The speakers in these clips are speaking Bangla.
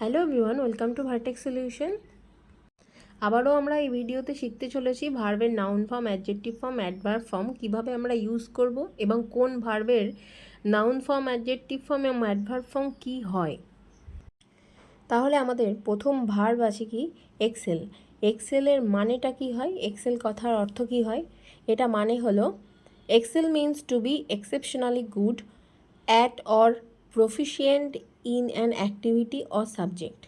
Hello everyone, welcome to Vertech Solution. আবারও আমরা এই ভিডিওতে শিখতে চলেছি ভার্বের noun form, adjective form, adverb form, কীভাবে আমরা ইউজ করব এবং কোন ভার্বের নাউন ফর্ম, অ্যাডজেক্টিভ ফর্ম এবং অ্যাডভার্ব ফর্ম কী হয়। তাহলে আমাদের প্রথম ভার্ব আছে কি? এক্সেল। এক্সেলের মানেটা কি হয়? এক্সেল কথার অর্থ কি হয়? এটা মানে হলো, excel means to be exceptionally good at or proficient in an activity or subject.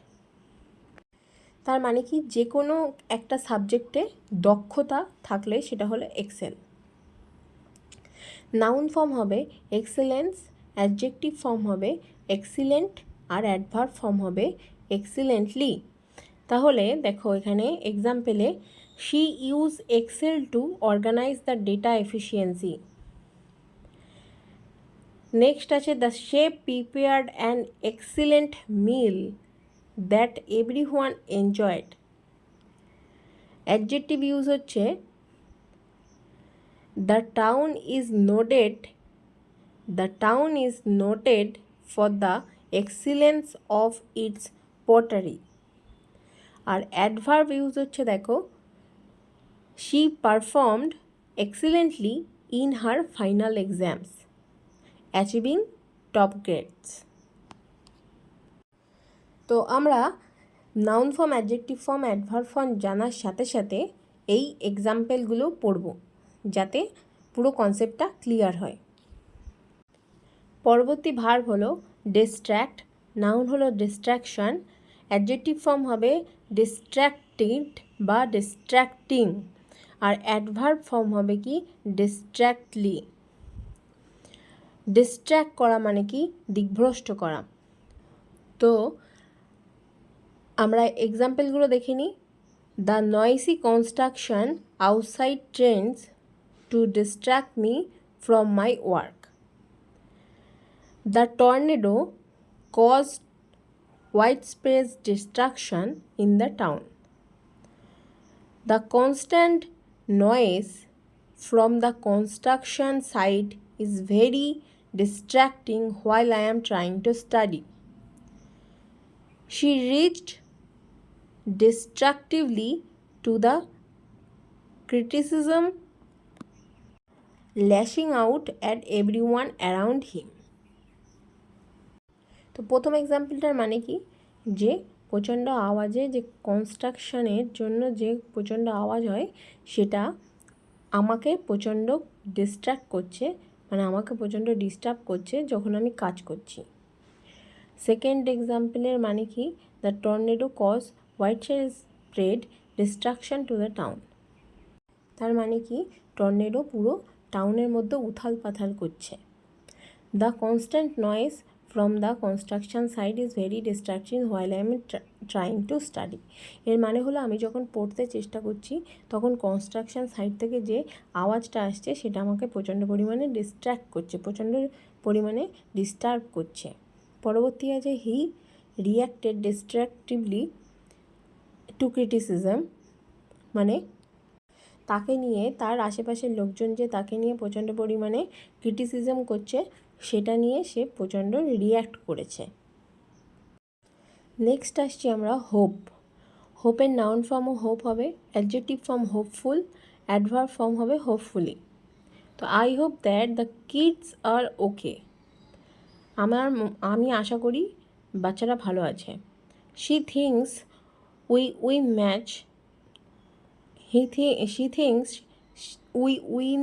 তার মানে কি? যে কোনো একটা সাবজেক্টে দক্ষতা থাকলে সেটা হলো এক্সেল। নাউন ফর্ম হবে এক্সেলেন্স, অ্যাডজেক্টিভ ফর্ম হবে এক্সিলেন্ট আর অ্যাডভার্ব ফর্ম হবে এক্সিলেন্টলি। তাহলে দেখো এখানে এক্সাম্পেলে she use excel to organize the data efficiency next আছে the chef prepared an excellent meal that everyone enjoyed adjective use হচ্ছে the town is noted the town is noted for the excellence of its pottery R adverb use হচ্ছে, দেখো she performed excellently in her final exams achieving top grades তো আমরা noun form adjective form adverb form জানার সাথে সাথে এই এক্সাম্পলগুলো পড়ব, যাতে পুরো কনসেপ্টটা ক্লিয়ার হয়। পরবর্তী ভার্ব হলো ডিস্ট্র্যাক্ট নাউন হলো ডিস্ট্র্যাকশন অ্যাডজেক্টিভ ফর্ম হবে ডিস্ট্র্যাক্টেড বা ডিস্ট্র্যাক্টিং আর অ্যাডভার্ব ফর্ম হবে কি ডিস্ট্র্যাক্টলি ডিস্ট্র্যাক্ট করা মানে কি? দিগ্ভ্রষ্ট করা। তো আমরা এক্সাম্পলগুলো দেখে নিই। The noisy construction outside tends to distract me from my work the tornado caused widespread destruction in the town. The constant noise from the construction site is very distracting while I am trying to study. She reached destructively to the criticism, lashing out at everyone around him. তো প্রথম এক্সাম্পলটার মানে কি যে প্রচণ্ড আওয়াজে যে কনস্ট্রাকশনের জন্য যে প্রচণ্ড আওয়াজ হয় সেটা আমাকে প্রচণ্ড ডিস্ট্র্যাক্ট করছে মানে আমাকে প্রচণ্ড ডিস্টার্ব করছে যখন আমি কাজ করছি। সেকেন্ড এক্সাম্পলের মানে কি? The tornado cause white shell spread destruction to the town তার মানে কি? টর্নেডো পুরো টাউনের মধ্যে উথাল পাথাল করছে। The constant noise from the construction site is very distraction while I am trying to study এর মানে হলো আমি যখন পড়তে চেষ্টা করছি, তখন কনস্ট্রাকশন সাইট থেকে যে আওয়াজটা আসছে, সেটা আমাকে প্রচণ্ড পরিমাণে ডিস্ট্র্যাক্ট করছে, প্রচণ্ড পরিমাণে ডিস্টার্ব করছে। পরবর্তী আছে he reacted destructively to criticism মানে তাকে নিয়ে, তার আশেপাশের লোকজন যে তাকে নিয়ে প্রচণ্ড পরিমাণে ক্রিটিসিজম করছে সেটা নিয়ে সে প্রচণ্ড রিয়্যাক্ট করেছে। নেক্সট আসছি আমরা হোপ হোপের নাউন ফর্মও হোপ হবে adjective form hopeful adverb form হবে হোপফুলি তো I hope that the kids are okay আমার আমি আশা করি বাচ্চারা ভালো আছে। She thinks we we match he Thi she thinks we win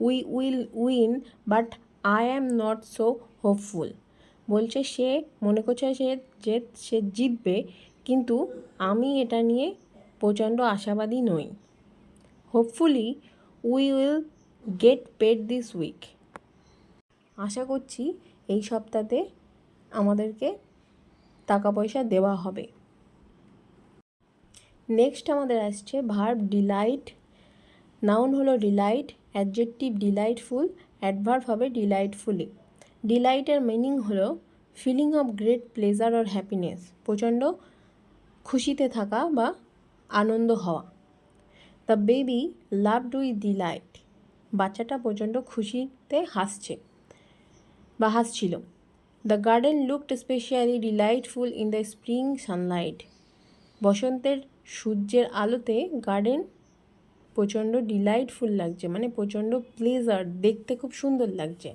we will win but I am not so hopeful বলছে সে, মনে করছে সে যে, সে জিতবে, কিন্তু আমি এটা নিয়ে প্রচণ্ড আশাবাদী নই। Hopefully we will get paid this week আশা করছি এই সপ্তাহে আমাদেরকে টাকা পয়সা দেওয়া হবে। নেক্সট আমাদের আসছে ভার্ব ডিলাইট নাউন হলো ডিলাইট অ্যাডজেক্টিভ ডিলাইটফুল অ্যাডভার্ব হবে ডিলাইটফুলি ডিলাইটের মিনিং হলো feeling of great pleasure or happiness প্রচণ্ড খুশিতে থাকা বা আনন্দ হওয়া। The baby loved with delight বাচ্চাটা প্রচণ্ড খুশিতে হাসছে বা হাসছিল। The garden looked especially delightful in the spring sunlight বসন্তের সূর্যের আলোতে গার্ডেন প্রচণ্ড ডিলাইটফুল লাগছে মানে প্রচণ্ড প্লেজার দেখতে খুব সুন্দর লাগছে।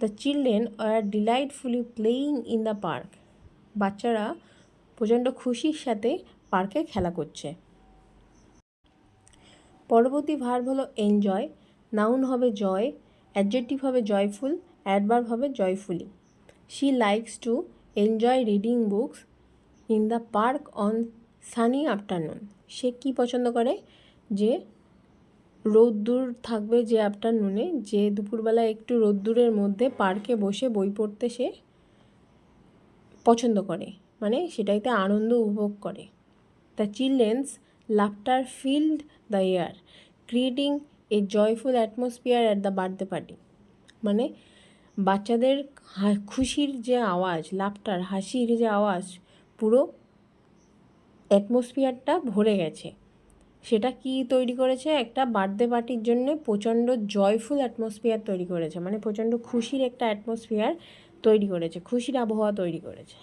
The children are delightfully playing in the park বাচ্চারা প্রচণ্ড খুশির সাথে পার্কে খেলা করছে। পরবর্তী ভার্ব হলো এনজয় নাউন হবে জয় অ্যাডজেক্টিভ হবে জয়ফুল অ্যাডভার্ব হবে joyfully she likes to enjoy reading books in the park on sunny afternoon সে কি পছন্দ করে? যে রোদ্দুর থাকবে যে আফটারনুনে যে দুপুরবেলা একটু রোদ্দুরের মধ্যে পার্কে বসে বই পড়তে সে পছন্দ করে মানে সেটাইতে আনন্দ উপভোগ করে। The children's laughter filled the air creating a joyful atmosphere at the birthday party মানে বাচ্চাদের খুশির যে আওয়াজ লাফটার হাসির যে আওয়াজ, পুরো অ্যাটমসফিয়ারটা ভরে গেছে। সেটা কি তৈরি করেছে? একটা বার্থডে পার্টির জন্য প্রচণ্ড জয়ফুল অ্যাটমসফিয়ার তৈরি করেছে। মানে প্রচণ্ড খুশির একটা অ্যাটমসফিয়ার তৈরি করেছে, খুশির আবহাওয়া তৈরি করেছে।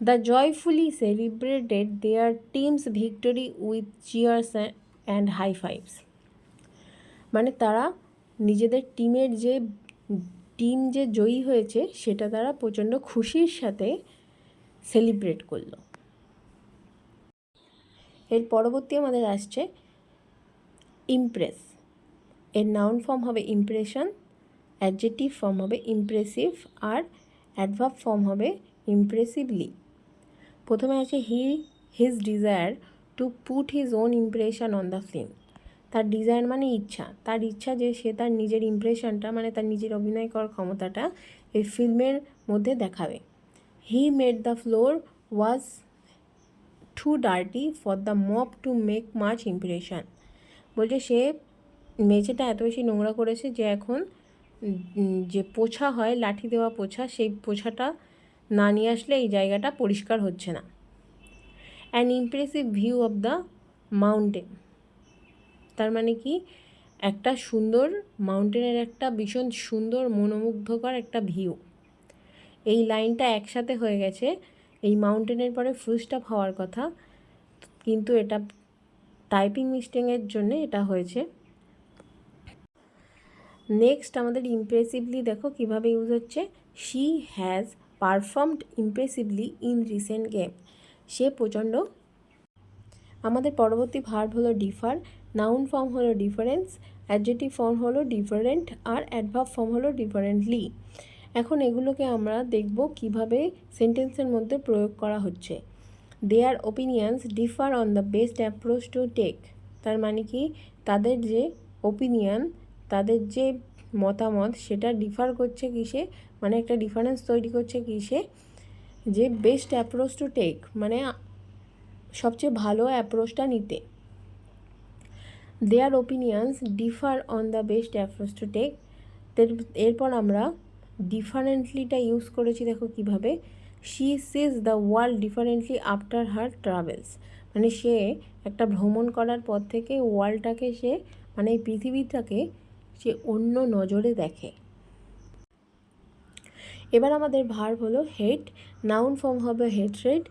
The joyfully celebrated their team's victory with cheers and high fives মানে তারা নিজেদের টিমের যে টিম যে জয়ী হয়েছে, সেটা তারা প্রচণ্ড খুশির সাথে সেলিব্রেট করল। এর পরবর্তী আমাদের আসছে ইমপ্রেস এর নাউন ফর্ম হবে ইমপ্রেশন অ্যাডজেটিভ ফর্ম হবে ইমপ্রেসিভ আর অ্যাডভার্ব ফর্ম হবে ইমপ্রেসিভলি প্রথমে আছে he his desire to put his own impression on the film তার ডিজায়ার মানে ইচ্ছা। তার ইচ্ছা যে সে তার নিজের ইমপ্রেশনটা মানে তার নিজের অভিনয় করার ক্ষমতাটা এই ফিল্মের মধ্যে দেখাবে। He made the floor was too dirty for the mop to make much impression বলছে, সে মেঝেটা এত বেশি নোংরা করেছে যে এখন যে পোছা হয়, লাঠি দেওয়া পোছা, সেই পোছাটা না নিয়ে আসলে এই জায়গাটা পরিষ্কার হচ্ছে না। An impressive view of the mountain তার মানে কি? একটা সুন্দর মাউন্টেনের একটা ভীষণ সুন্দর মনোমুগ্ধকর একটা ভিউ এই লাইনটা একসাথে হয়ে গেছে। এই মাউন্টেনের পরে ফুল স্টপ হওয়ার কথা। কিন্তু এটা টাইপিং মিস্টেকের জন্য এটা হয়েছে। নেক্সট আমাদের ইমপ্রেসিভলি দেখো কীভাবে ইউজ হচ্ছে। She has performed impressively in recent game সে প্রচণ্ড। আমাদের পরবর্তী ভার্ব হলো ডিফার নাউন ফর্ম হলো ডিফারেন্স অ্যাডজেটিভ ফর্ম হলো ডিফারেন্ট আর অ্যাডভার্ব ফর্ম হলো ডিফারেন্টলি এখন এগুলোকে আমরা দেখব কীভাবে সেন্টেন্সের মধ্যে প্রয়োগ করা হচ্ছে। Their opinions differ on the best approach to take তার মানে কি? তাদের যে ওপিনিয়ন তাদের যে মতামত, সেটা ডিফার করছে কিসে? মানে একটা ডিফারেন্স তৈরি করছে কিসে? যে বেস্ট অ্যাপ্রোচ টু টেক মানে সবচেয়ে ভালো অ্যাপ্রোচটা নিতে। Their opinions differ on the best approach to take এরপর আমরা ডিফারেন্টলিটা ইউজ করেছি, দেখো কীভাবে? She sees the world differently after her travels মানে সে একটা ভ্রমণ করার পর থেকে ওয়ার্ল্ডটাকে সে মানে এই পৃথিবীটাকে সে অন্য নজরে দেখে। এবার আমাদের ভার্ব হলো হেড নাউন ফর্ম হবে হেডরেড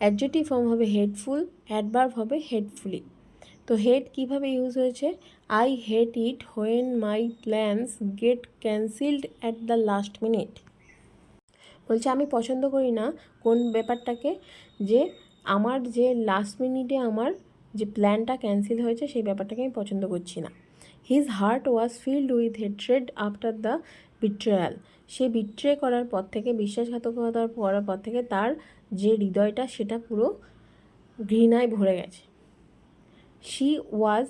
অ্যাডজেটিভ ফর্ম হবে হেডফুল অ্যাডভার্ব হবে হেডফুলি তো হেড কীভাবে ইউজ হয়েছে? I hate it when my plans get cancelled at the last minute. বলছে, আমি পছন্দ করি না কোন ব্যাপারটাকে, যে আমার যে লাস্ট মিনিটে আমার যে প্ল্যানটা ক্যান্সেল হয়েছে সেই ব্যাপারটাকে আমি পছন্দ করছি না। His heart was filled with hatred after the betrayal. Say betray করার পর থেকে বিশ্বাসঘাতকতার করার পর থেকে তার যে হৃদয়টা, সেটা পুরো ঘৃণায় ভরে গেছে। She was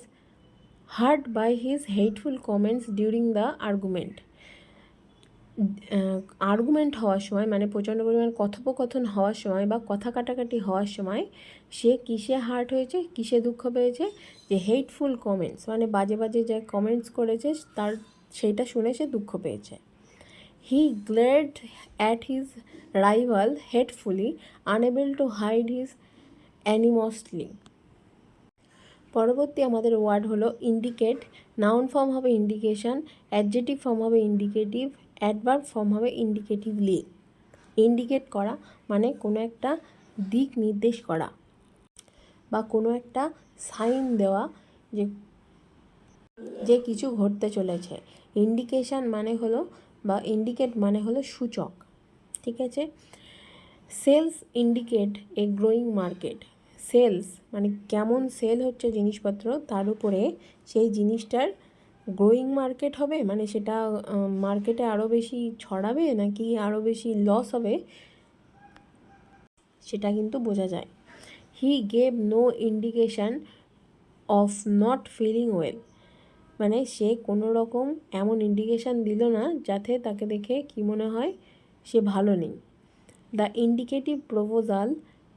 hurt by his hateful comments during the argument argument হওয়ার সময় মানে প্রচণ্ড পরিমাণ কথোপকথন হওয়ার সময় বা কথা কাটাকাটি হওয়ার সময় সে কিসে হার্ট হয়েছে, কিসে দুঃখ পেয়েছে, যে হেটফুল কমেন্টস মানে বাজে বাজে যে কমেন্টস করেছে, তার, সেইটা শুনে সে দুঃখ পেয়েছে। He glared at his rival hatefully unable to hide his animosity পরবর্তী আমাদের ওয়ার্ড হলো ইন্ডিকেট নাউন ফর্ম হবে ইন্ডিকেশন অ্যাডজেটিভ ফর্ম হবে ইন্ডিকেটিভ অ্যাডভার্ব ফর্ম হবে ইন্ডিকেটিভলি ইন্ডিকেট করা মানে কোনো একটা দিক নির্দেশ করা বা কোনো একটা সাইন দেওয়া যে যে কিছু ঘটতে চলেছে। ইন্ডিকেশান মানে হলো বা ইন্ডিকেট মানে হলো সূচক, ঠিক আছে? Sales indicate a growing market sales মানে কেমন সেল হচ্ছে জিনিসপত্র, তার উপরে সেই জিনিসটার গ্রোয়িং মার্কেট হবে? মানে সেটা মার্কেটে আরও বেশি ছড়াবে নাকি আরও বেশি লস হবে? সেটা কিন্তু বোঝা যায়। He gave no indication of not feeling well মানে সে কোনো রকম এমন ইন্ডিকেশান দিল না যাতে তাকে দেখে কি মনে হয়, সে ভালো নেই। The indicative proposal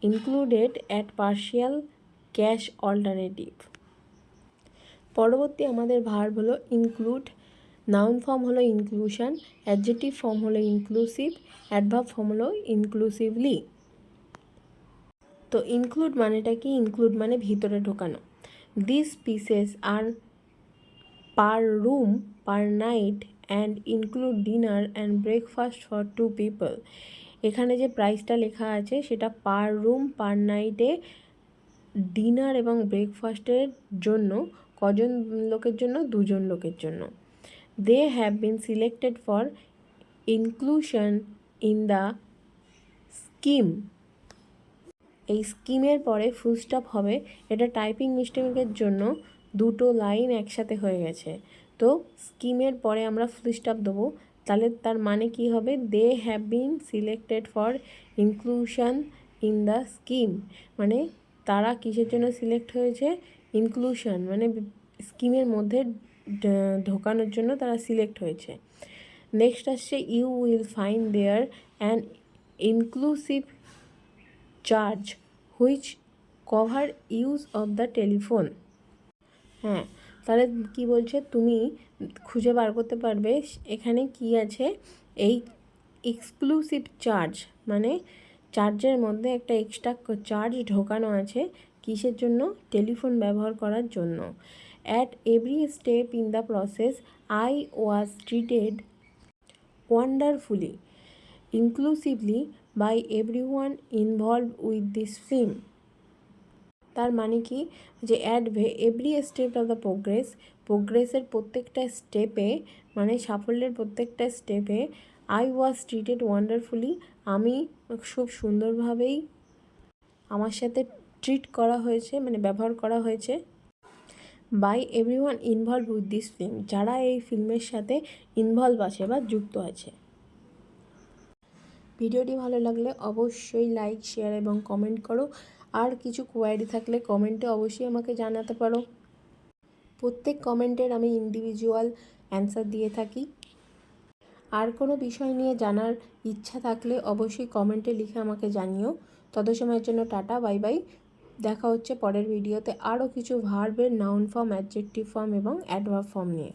included at partial cash alternative পরবর্তী আমাদের ভার্ব হলো ইনক্লুড নাউন ফর্ম হলো ইনক্লুশন অ্যাডজেটিভ ফর্ম হলো ইনক্লুসিভ অ্যাডভার্ব ফর্ম হলো ইনক্লুসিভলি তো ইনক্লুড মানেটা কি? ইনক্লুড মানে ভিতরে ঢোকানো। This pieces are per room per night and include dinner and breakfast for two people এখানে যে প্রাইসটা লেখা আছে, সেটা পার রুম পার নাইটে ডিনার এবং ব্রেকফাস্টের জন্য, কজন লোকের জন্য? দুজন লোকের জন্য। They have been selected for inclusion in the scheme এই স্কিমের পরে ফুল স্টপ হবে। এটা টাইপিং মিস্টেকের জন্য দুটো লাইন একসাথে হয়ে গেছে। তো স্কিমের পরে আমরা ফুল স্টপ দেবো। তাহলে তার মানে কি হবে? They have been selected for inclusion in the scheme মানে তারা কিসের জন্য সিলেক্ট হয়েছে? ইনক্লুশন মানে স্কিমের মধ্যে ঢোকানোর জন্য তারা সিলেক্ট হয়েছে। নেক্সট আসছে you will find there an inclusive charge which cover use of the telephone হ্যাঁ তাহলে কি বলছে? তুমি খুঁজে বার করতে পারবে এখানে কি আছে? এই এক্সক্লুসিভ চার্জ মানে চার্জের মধ্যে একটা এক্সট্রা চার্জ ঢোকানো আছে কিসের জন্য? টেলিফোন ব্যবহার করার জন্য। At every step in the process I was treated wonderfully inclusively by every one involve with this film তার মানে কি? যে at every step of the progress প্রোগ্রেসের প্রত্যেকটা স্টেপে মানে সাফল্যের প্রত্যেকটা স্টেপে আই ওয়াজ ট্রিটেড ওয়ান্ডারফুলি আমি খুব সুন্দরভাবেই আমার সাথে ট্রিট করা হয়েছে মানে ব্যবহার করা হয়েছে by every one involve with this film যারা এই ফিল্মের সাথে ইনভলভ আছে বা যুক্ত আছে। ভিডিওটি ভালো লাগলে অবশ্যই লাইক শেয়ার এবং কমেন্ট করো। আর কিছু কোয়ারি থাকলে কমেন্টে অবশ্যই আমাকে জানাতে পারো। প্রত্যেক কমেন্টের আমি ইন্ডিভিজুয়াল অ্যান্সার দিয়ে থাকি। আর কোনো বিষয় নিয়ে জানার ইচ্ছা থাকলে অবশ্যই কমেন্টে লিখে আমাকে জানিও। তত সময়ের জন্য টাটা বাই বাই দেখা হচ্ছে পরের ভিডিওতে আরও কিছু ভার্বের নাউন ফর্ম অ্যাডজেক্টিভ ফর্ম এবং অ্যাডভার্ব ফর্ম নিয়ে।